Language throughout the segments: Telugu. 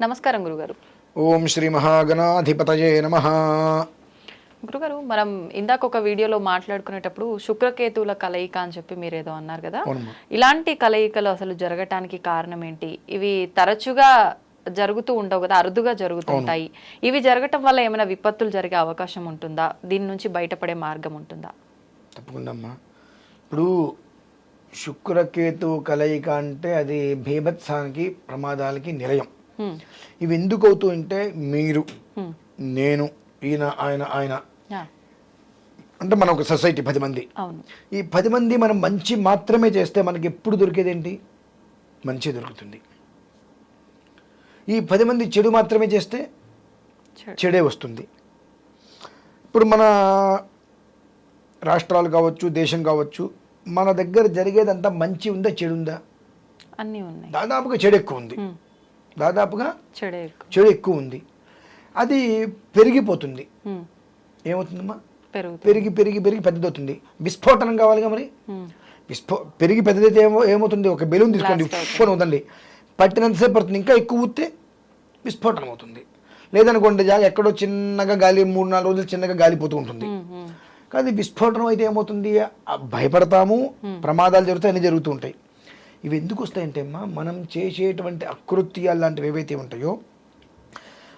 నమస్కారం గురుగారు. ఓం శ్రీ మహాగణాధిపతయే నమ. గురుగారు మనం ఇందాక ఒక వీడియోలో మాట్లాడుకునేటప్పుడు శుక్రకేతువుల కలయిక అని చెప్పి మీరు ఏదో అన్నారు కదా. ఇలాంటి కలయికలు అసలు జరగటానికి కారణం ఏంటి? ఇవి తరచుగా జరుగుతూ ఉండవు కదా అరుదుగా జరుగుతుంటాయి. ఇవి జరగటం వల్ల ఏమైనా విపత్తులు జరిగే అవకాశం ఉంటుందా? దీని నుంచి బయటపడే మార్గం ఉంటుందా? తప్పకుండా అమ్మా. ఇప్పుడు శుక్రకేతు కలయిక అంటే అది భీభత్సానికి ప్రమాదాలకి నిలయం. ఇవి ఎందుకు అవుతూ ఉంటే మీరు. నేను ఈయన ఆయన ఆయన. అంటే మన ఒక సొసైటీ పది మంది. ఈ పది మంది మనం మంచి మాత్రమే చేస్తే మనకి ఎప్పుడు దొరికేదేంటి? మంచి దొరుకుతుంది. ఈ పది మంది చెడు మాత్రమే చేస్తే. చెడే వస్తుంది. ఇప్పుడు మన రాష్ట్రాలు కావచ్చు దేశం కావచ్చు మన దగ్గర జరిగేదంతా మంచి ఉందా చెడు ఉందా? అన్నీ ఉన్నాయి. దాదాపుగా చెడు ఎక్కువ ఉంది. దాదాపుగా చెడే ఎక్కువ. ఉంది. అది పెరిగిపోతుంది. ఏమవుతుందమ్మా? పెరిగి పెరిగి పెరిగి పెద్దదవుతుంది. విస్ఫోటనం కావాలిగా మరి. విస్ఫో పెరిగి పెద్దదైతే ఏమో ఏమవుతుంది? ఒక బెలూన్ తీసుకోండి. ఫోన్ అవుతుంది. పట్టినంతసేపు పడుతుంది. ఇంకా ఎక్కువ ఊస్తే విస్ఫోటనం అవుతుంది. లేదనుకోండి జాగా ఎక్కడో చిన్నగా గాలి మూడు నాలుగు రోజులు చిన్నగా గాలిపోతూ ఉంటుంది. కానీ విస్ఫోటనం అయితే ఏమవుతుంది? భయపడతాము. ప్రమాదాలు జరుగుతాయి అన్నీ జరుగుతూ ఉంటాయి. ఇవి ఎందుకు వస్తాయంటే అమ్మా మనం చేసేటువంటి అకృత్యాలు లాంటివి ఏవైతే ఉంటాయో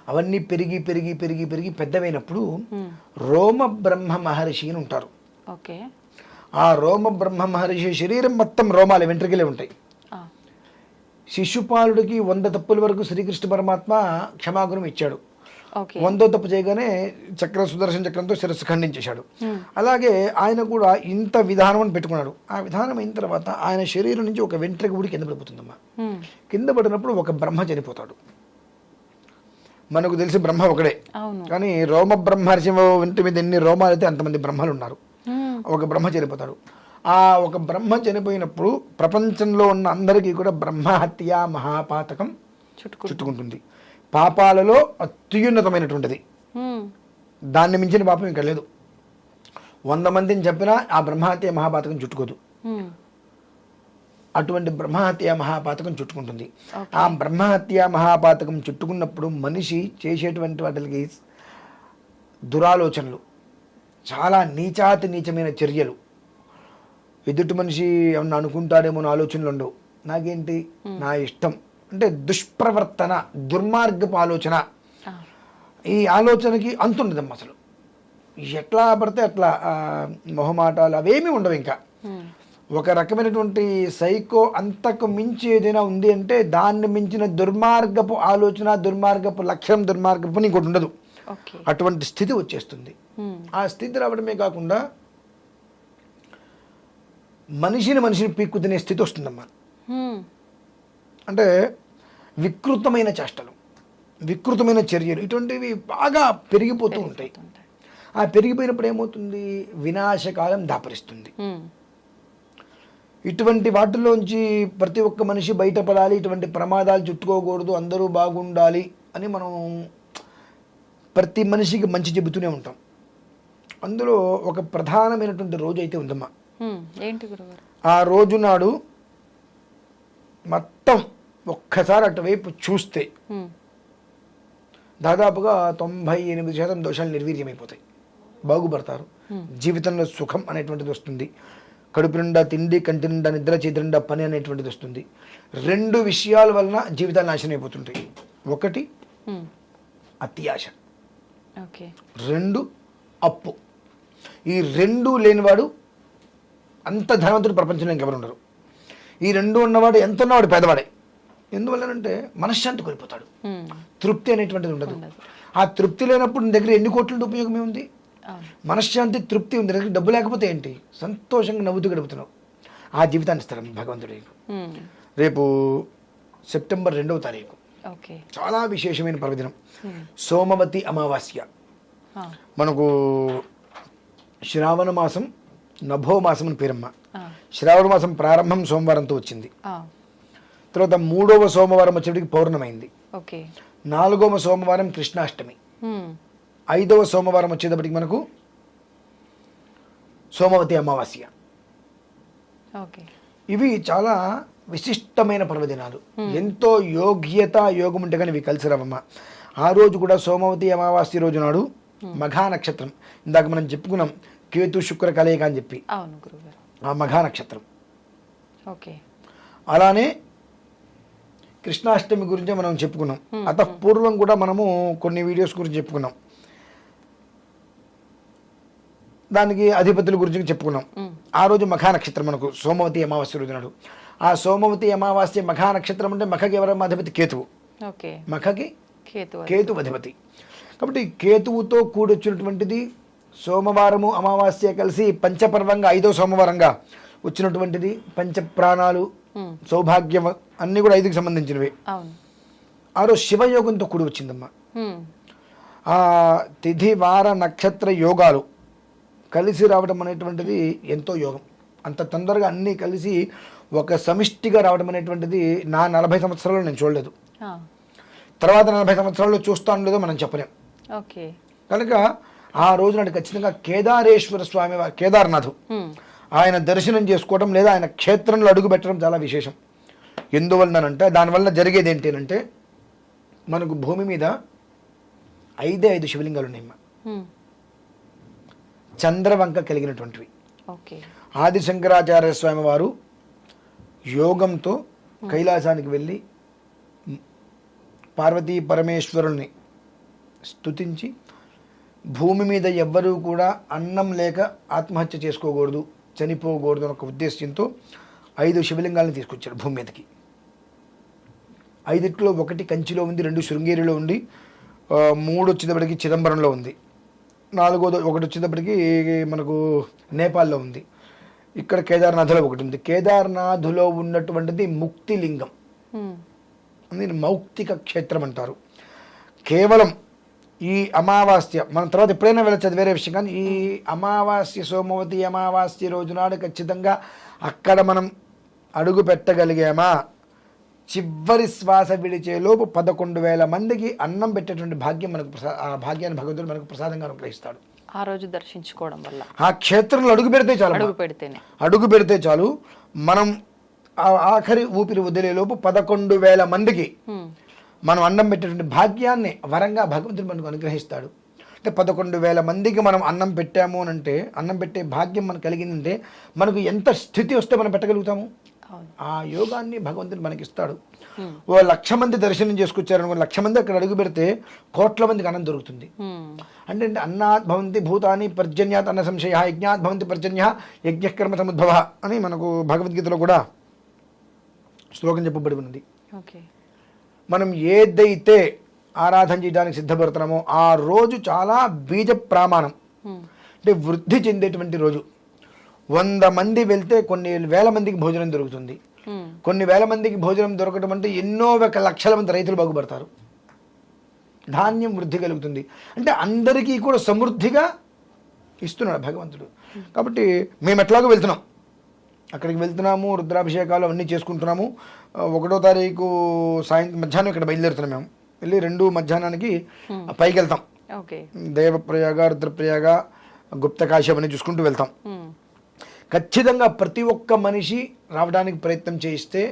అవన్నీ పెరిగి పెరిగి పెరిగి పెరిగి పెద్దవైనప్పుడు రోమ బ్రహ్మ మహర్షి అని ఉంటారు. ఓకే. ఆ రోమ బ్రహ్మ మహర్షి శరీరం మొత్తం రోమాలే వెంట్రుకలే ఉంటాయి. శిశుపాలుడికి వంద తప్పుల వరకు శ్రీకృష్ణ పరమాత్మ క్షమాగుణం ఇచ్చాడు. వందో తప్పు చేయగానే చక్ర సుదర్శన చక్రంతో శిరస్సు ఖండించేశాడు. అలాగే ఆయన కూడా ఇంత విధానం అని పెట్టుకున్నాడు. ఆ విధానం అయిన తర్వాత ఆయన శరీరం నుంచి ఒక వెంట్రుక ఊడి కింద పడిపోతుందమ్మా. కింద పడినప్పుడు ఒక బ్రహ్మ చనిపోతాడు. మనకు తెలిసి బ్రహ్మ ఒకడే. కానీ రోమ బ్రహ్మర్షి వెంట మీద ఎన్ని రోమాలు అయితే అంతమంది బ్రహ్మలు ఉన్నారు. ఒక బ్రహ్మ చనిపోతాడు. ఆ ఒక బ్రహ్మ చనిపోయినప్పుడు ప్రపంచంలో ఉన్న అందరికీ కూడా బ్రహ్మహత్య మహాపాతకం చుట్టుకు చుట్టుకుంటుంది. పాపాలలో అత్యున్నతమైనటువంటిది. దాన్ని మించిన పాపం ఇంకా లేదు. వంద మందిని చెప్పినా ఆ బ్రహ్మహత్య మహాపాతకం చుట్టుకోదు. అటువంటి బ్రహ్మహత్య మహాపాతకం చుట్టుకుంటుంది. ఆ బ్రహ్మహత్య మహాపాతకం చుట్టుకున్నప్పుడు మనిషి చేసేటువంటి వాటికి దురాలోచనలు చాలా నీచాతి నీచమైన చర్యలు. ఎదుటి మనిషి ఏమన్నా అనుకుంటాడేమో అని ఆలోచనలు ఉండవు. నాకేంటి? నా ఇష్టం. అంటే దుష్ప్రవర్తన దుర్మార్గపు ఆలోచన. ఈ ఆలోచనకి అంతుండదమ్మా అసలు ఎట్లా పడితే అట్లా మొహమాటాలు అవేమీ ఉండవు ఇంకా. ఒక రకమైనటువంటి సైకో అంతకు మించి ఏదైనా ఉంది అంటే దాన్ని మించిన దుర్మార్గపు ఆలోచన దుర్మార్గపు లక్ష్యం దుర్మార్గపు ఇంకోటి ఉండదు అటువంటి స్థితి వచ్చేస్తుంది. ఆ స్థితి రావడమే కాకుండా మనిషిని మనిషిని పీక్కు తినే స్థితి వస్తుందమ్మా. అంటే వికృతమైన చేష్టలు వికృతమైన చర్యలు ఇటువంటివి బాగా పెరిగిపోతూ ఉంటాయి. ఆ పెరిగిపోయినప్పుడు ఏమవుతుంది? వినాశకాలం దాపరిస్తుంది. ఇటువంటి వాటిలోంచి ప్రతి ఒక్క మనిషి బయటపడాలి ఇటువంటి ప్రమాదాలు చుట్టుకోకూడదు అందరూ బాగుండాలి అని మనం ప్రతి మనిషికి మంచి చెబుతూనే ఉంటాం. అందులో ఒక ప్రధానమైనటువంటి రోజు అయితే ఉందమ్మా ఆ రోజు నాడు మొత్తం ఒక్కసారి అటువైపు చూస్తే. దాదాపుగా తొంభై ఎనిమిది శాతం దోషాలు నిర్వీర్యమైపోతాయి. బాగుపడతారు. జీవితంలో సుఖం అనేటువంటిది వస్తుంది. కడుపు నిండా తిండి కంటి నిండా నిద్ర చేతి నిండా పని అనేటువంటిది వస్తుంది. రెండు విషయాల వలన జీవితాలు నాశనం అయిపోతుంటాయి ఒకటి. అత్యాశ ఓకే. రెండు అప్పు. ఈ రెండు లేనివాడు అంత ధనవంతుడు ప్రపంచంలో ఇంకెవరు ఉండరు. ఈ రెండు ఉన్నవాడు ఎంత ఉన్నవాడు పేదవాడే. ఎందువల్లనంటే మనశ్శాంతి కోల్పోతాడు. తృప్తి అనేటువంటిది ఉండదు. ఆ తృప్తి లేనప్పుడు నీ దగ్గర ఎన్ని కోట్ల ఉపయోగం ఏముంది? అవును. మనశ్శాంతి తృప్తి ఉంది. దగ్గర డబ్బు లేకపోతే ఏంటి? సంతోషంగా నవ్వుతూ గడుపుతున్నావు. ఆ జీవితాన్ని ఇస్తాడు భగవంతుడు. రేపు సెప్టెంబర్ రెండవ తారీఖు. చాలా విశేషమైన పర్వదినం. సోమవతి అమావాస్య. మనకు శ్రావణ మాసం నభో మాసం అని పేరమ్మ. శ్రావణ మాసం ప్రారంభం సోమవారంతో వచ్చింది. తర్వాత మూడవ సోమవారం వచ్చేటికి పౌర్ణమైంది. నాలుగవ సోమవారం కృష్ణాష్టమి. ఐదవ సోమవారం వచ్చేటప్పటికి మనకు సోమవతి అమావాస్య. ఇవి చాలా విశిష్టమైన పర్వదినాలు. ఎంతో యోగ్యత యోగం ఉంటే కానీ ఇవి కలిసి రావమ్మ. ఆ రోజు కూడా సోమవతి అమావాస్య రోజు నాడు మఘా నక్షత్రం ఇందాక మనం చెప్పుకున్నాం కేతు శుక్ర కలయిక అని చెప్పి. ఆ మఘా నక్షత్రం ఓకే. అలానే కృష్ణాష్టమి గురించి మనం చెప్పుకున్నాం. అత పూర్వం కూడా మనము కొన్ని వీడియోస్ గురించి చెప్పుకున్నాం. దానికి అధిపతుల గురించి చెప్పుకున్నాం. ఆ రోజు మఖా నక్షత్రం మనకు సోమవతి అమావాస్య రోజు నాడు. ఆ సోమవతి అమావాస్య మఖా నక్షత్రం అంటే మఖకి ఎవరమ్మ అధిపతి? కేతువు. మఖకి కేతు కేతు అధిపతి. కాబట్టి కేతువుతో కూడొచ్చినటువంటిది సోమవారము అమావాస్య కలిసి పంచపర్వంగా ఐదో సోమవారంగా వచ్చినటువంటిది పంచ ప్రాణాలు ఉమ్, సౌభాగ్యం అన్నీ కూడా ఐదుకి సంబంధించినవి. ఆ రోజు శివయోగంతో కూడి వచ్చిందమ్మా. ఆ తిథి వార నక్షత్ర యోగాలు కలిసి రావడం అనేటువంటిది ఎంతో యోగం. అంత తొందరగా అన్నీ కలిసి ఒక సమిష్టిగా రావడం అనేటువంటిది నా నలభై సంవత్సరాలు నేను చూడలేదు. తర్వాత నలభై సంవత్సరాల్లో చూస్తాను లేదో మనం చెప్పలేం. ఓకే. కనుక ఆ రోజు నాడు ఖచ్చితంగా కేదారేశ్వర స్వామి కేదార్నాథ్ ఆయన దర్శనం చేసుకోవడం లేదా ఆయన క్షేత్రంలో అడుగు పెట్టడం చాలా విశేషం. ఎందువలనంటే దానివల్ల జరిగేది ఏంటంటే మనకు భూమి మీద ఐదే ఐదు శివలింగాలు ఉన్నాయి అమ్మా. ఉమ్, చంద్రవంక కలిగినటువంటివి. ఆది శంకరాచార్య స్వామి వారు యోగంతో కైలాసానికి వెళ్ళి పార్వతీ పరమేశ్వరుల్ని స్తుతించి భూమి మీద ఎవ్వరూ కూడా అన్నం లేక ఆత్మహత్య చేసుకోకూడదు చనిపోకూడదు అనే ఒక ఉద్దేశంతో ఐదు శివలింగాలను తీసుకొచ్చారు భూమి మీదకి. ఐదిట్లో ఒకటి కంచిలో ఉంది రెండు శృంగేరిలో ఉంది మూడు వచ్చేటప్పటికి చిదంబరంలో ఉంది నాలుగోది ఒకటి వచ్చేటప్పటికి మనకు నేపాల్లో ఉంది ఇక్కడ కేదార్నాథ్లో ఒకటి ఉంది. కేదార్నాథ్లో ఉన్నటువంటిది ముక్తి లింగం ఉమ్, దీన్ని మౌక్తిక క్షేత్రం అంటారు. కేవలం ఈ అమావాస్య మనం తర్వాత ఎప్పుడైనా వెళ్ళచ్చు అది వేరే విషయం కానీ ఈ అమావాస్య సోమవతి అమావాస్య రోజు నాడు ఖచ్చితంగా అక్కడ మనం అడుగు పెట్టగలిగామా? చివరి శ్వాస విడిచే లోపు పదకొండు వేల మందికి అన్నం పెట్టేటువంటి భాగ్యం మనకు ప్రసా- ఆ భాగ్యాన్ని భగవంతుడు మనకు ప్రసాదంగా అనుగ్రహిస్తాడు. ఆ రోజు దర్శించుకోవడం వల్ల. ఆ క్షేత్రంలో అడుగు పెడితే చాలు అడుగు పెడితేనే. అడుగు పెడితే చాలు. మనం ఆ ఆఖరి ఊపిరి వదిలేలోపు పదకొండు వేల మందికి మనం అన్నం పెట్టేటువంటి భాగ్యాన్ని వరంగా భగవంతుడు మనకు అనుగ్రహిస్తాడు. అంటే పదకొండు వేల మందికి మనం అన్నం పెట్టాము అని అంటే అన్నం పెట్టే భాగ్యం మనకు కలిగిందంటే మనకు ఎంత స్థితి వస్తే మనం పెట్టగలుగుతాము? ఆ యోగాన్ని భగవంతుడు మనకి ఇస్తాడు ఉమ్, ఓ లక్ష మంది దర్శనం చేసుకొచ్చారనుకో లక్ష మంది అక్కడ అడుగు పెడితే కోట్ల మందికి అన్నం దొరుకుతుంది. అంటే అన్నాత్ భవంతి భూతాని పర్జన్యాత్ అన్న సంశయ యజ్ఞాత్ భవంతి పర్జన్య యజ్ఞకర్మ సముద్భవ అని మనకు భగవద్గీతలో కూడా శ్లోకం చెప్పబడి ఉన్నది. ఓకే. మనం ఏదైతే ఆరాధన చేయడానికి సిద్ధపడుతున్నామో ఆ రోజు చాలా బీజ ప్రామాణం అంటే వృద్ధి చెందేటువంటి రోజు. వంద మంది వెళ్తే కొన్ని వేల మందికి భోజనం దొరుకుతుంది. కొన్ని వేల మందికి భోజనం దొరకడం అంటే ఎన్నో ఒక లక్షల మంది రైతులు బాగుపడతారు. ధాన్యం వృద్ధి కలుగుతుంది. అంటే అందరికీ కూడా సమృద్ధిగా ఇస్తున్నాడు భగవంతుడు. కాబట్టి మేము ఎట్లాగో వెళ్తున్నాం. అక్కడికి వెళ్తున్నాము రుద్రాభిషేకాలు అవన్నీ చేసుకుంటున్నాము. ఒకటో తారీఖు సాయంత్రం మధ్యాహ్నం ఇక్కడ బయలుదేరుతున్నాం మేము. వెళ్ళి రెండు మధ్యాహ్నానికి పైకి వెళ్తాం. దేవప్రయాగ రుద్రప్రయాగ గుప్తకాశి అవన్నీ చూసుకుంటూ వెళ్తాం. ఖచ్చితంగా ప్రతి ఒక్క మనిషి రావడానికి ప్రయత్నం చేయిస్తే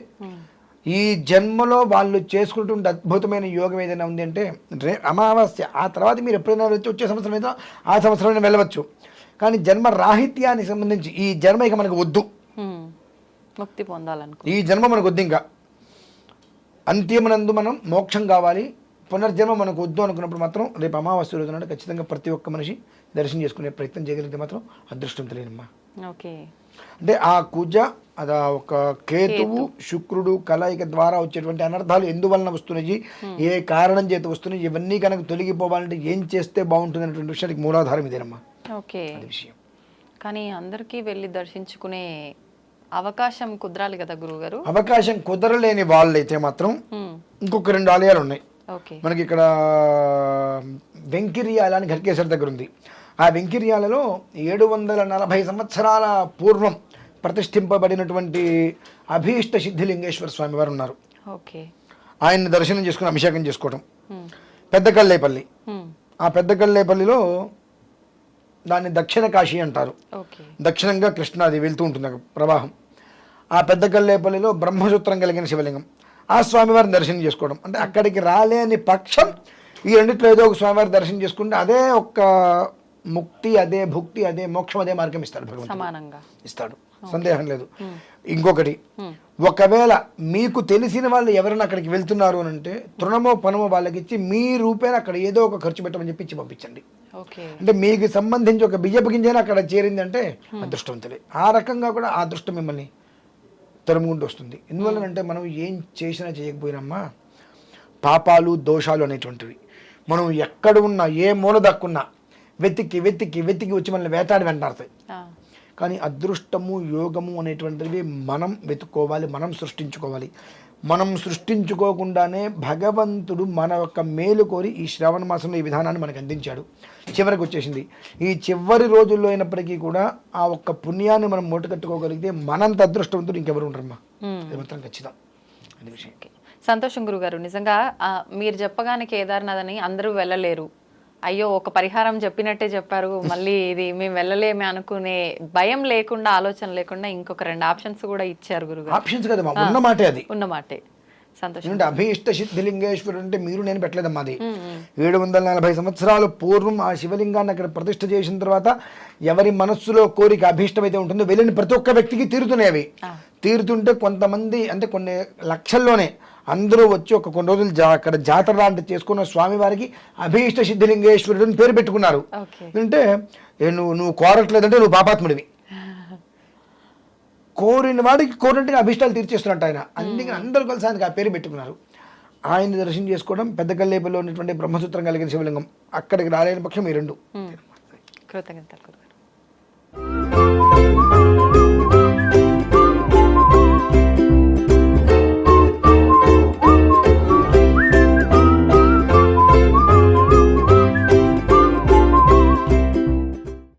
ఈ జన్మలో వాళ్ళు చేసుకుంటుంటే అద్భుతమైన యోగం ఏదైనా ఉంది అంటే రే అమావాస్య ఆ తర్వాత మీరు ఎప్పుడైనా వెళ్ళొచ్చు వచ్చే సంవత్సరం అయితే ఆ సంవత్సరం వెళ్ళవచ్చు. కానీ జన్మ రాహిత్యానికి సంబంధించి ఈ జన్మ ఇక మనకు వద్దు. ముక్తి పొందాలనుకో ఈ జన్మ మనకు వద్దు ఇంకా. అంత్యమునందు మనం మోక్షం కావాలి. పునర్జన్మ మనకు వద్దు అనుకున్నప్పుడు మాత్రం రేపు అమావాస్య రోజు నాడు ఖచ్చితంగా ప్రతి ఒక్క మనిషి దర్శనం చేసుకునే ప్రయత్నం చేయగలిగితే మాత్రం అదృష్టం తెలియనమ్మా అంటే ఆ కుజ అది ఒక కేతువు శుక్రుడు కలయిక ద్వారా వచ్చేటువంటి అనర్థాలు ఎందువలన వస్తున్నాయి? ఏ కారణం చేత వస్తున్నాయి? ఇవన్నీ కనుక తొలగిపోవాలంటే ఏం చేస్తే బాగుంటుంది అనేటువంటి విషయానికి మూలాధారం ఇదేనమ్మా. ఓకే. విషయం. కానీ అందరికీ వెళ్ళి దర్శించుకునే అవకాశం కుదరాలి కదా గురువుగారు? అవకాశం కుదరలేని వాళ్ళైతే మాత్రం ఇంకొక రెండు ఆలయాలు ఉన్నాయి. ఓకే. మనకి ఇక్కడ వెంకిర్యాల అని ఘట్కేశ్వర దగ్గర ఉంది. ఆ వెంకిర్యాలలో ఏడు వందల నలభై సంవత్సరాల పూర్వం ప్రతిష్ఠింపబడినటువంటి అభీష్ట సిద్ధిలింగేశ్వర స్వామి వారు ఉన్నారు. ఓకే. ఆయన్ని దర్శనం చేసుకుని అభిషేకం చేసుకోవటం. పెద్ద కల్లేపల్లి ఆ పెద్ద కల్లేపల్లిలో దాన్ని దక్షిణ కాశీ అంటారు. దక్షిణంగా కృష్ణాది వెళ్తూ ఉంటుంది ప్రవాహం. ఆ పెద్ద కల్లేపల్లిలో బ్రహ్మసూత్రం కలిగిన శివలింగం. ఆ స్వామివారిని దర్శనం చేసుకోవడం. అంటే అక్కడికి రాలేని పక్షం ఈ రెండిట్లో ఏదో ఒక స్వామివారి దర్శనం చేసుకుంటే అదే ఒక్క ముక్తి అదే భుక్తి అదే మోక్షం అదే మార్గం ఇస్తాడు భగవంతుడు. ఇస్తాడు. సందేహం లేదు. ఇంకొకటి ఒకవేళ మీకు తెలిసిన వాళ్ళు ఎవరైనా అక్కడికి వెళ్తున్నారు అని అంటే తృణమో పనమో వాళ్ళకి ఇచ్చి మీ రూపేణ అక్కడ ఏదో ఒక ఖర్చు పెట్టమని చెప్పి ఇచ్చి పంపించండి. అంటే మీకు సంబంధించి ఒక బియ్యపు గింజైనా అక్కడ చేరిందంటే అదృష్టవంతులే. ఆ రకంగా కూడా ఆ అదృష్టం మిమ్మల్ని తరుముకుంటూ వస్తుంది. ఎందువల్లనంటే మనం ఏం చేసినా చేయకపోయినమ్మా పాపాలు దోషాలు అనేటువంటివి. మనం ఎక్కడ ఉన్నా ఏ మూల దక్కున్నా వెతికి వెతికి వెతికి వచ్చి మనల్ని వేటాడి వెంటాడతాయి. కానీ అదృష్టము యోగము అనేటువంటివి మనం వెతుక్కోవాలి మనం సృష్టించుకోవాలి. మనం సృష్టించుకోకుండానే భగవంతుడు మన యొక్క మేలు కోరి ఈ శ్రావణ మాసంలో ఈ విధానాన్ని మనకు అందించాడు. చివరికి వచ్చేసింది. ఈ చివరి రోజుల్లో అయినప్పటికీ కూడా ఆ ఒక్క పుణ్యాన్ని మనం మూటకట్టుకోగలిగితే మనంత అదృష్టవంతుడు ఇంకెవరు ఉండరమ్మా? మ్మ్. అది మాత్రం ఖచ్చితం. అది విషయం. సంతోషం గురుగారు నిజంగా మీరు చెప్పగానే కేదార్నాథ్ అని అందరూ వెళ్ళలేరు. అయ్యో ఒక పరిహారం చెప్పినట్టే చెప్పారు. మళ్ళీ ఇది మేము వెళ్ళలేమే అనుకునే భయం లేకుండా ఆలోచన లేకుండా ఇంకొక రెండు ఆప్షన్స్ కూడా ఇచ్చారు గురుగారు. ఆప్షన్స్ కదమ్మా ఉన్న మాటే అది. ఉన్న మాటే. సంతోషం. అభీష్ట సిద్ధిలింగేశ్వరుడు అంటే మీరు నేను పెట్టలేదమ్మా అది. ఏడు వందల నలభై సంవత్సరాలు పూర్వం ఆ శివలింగాన్ని అక్కడ ప్రతిష్ఠ చేసిన తర్వాత ఎవరి మనస్సులో కోరిక అభీష్టమైతే ఉంటుందో వెళ్ళిన ప్రతి ఒక్క వ్యక్తికి తీరుతున్నాయి అవి. తీరుతుంటే కొంతమంది అంటే కొన్ని లక్షల్లోనే అందరూ వచ్చి ఒక కొన్ని రోజులు అక్కడ జాతర లాంటి చేసుకున్న స్వామివారికి అభీష్ట సిద్ధిలింగేశ్వరుడు అని పేరు పెట్టుకున్నారు. అంటే నువ్వు నువ్వు కోరట్లేదంటే నువ్వు పాపాత్ముడివి కోరిన వాడికి కోరినట్టుగా అభిష్టాలు తీర్చేస్తున్నట్టు ఆయన. అందుకని అందరూ కలిసి ఆయనకి ఆ పేరు పెట్టుకున్నారు. ఆయన దర్శనం చేసుకోవడం పెద్ద కల్లేపల్లిలో ఉన్నటువంటి బ్రహ్మసూత్రం కలిగిన శివలింగం అక్కడికి రాలేని పక్షం ఈ రెండు. కృతజ్ఞతలు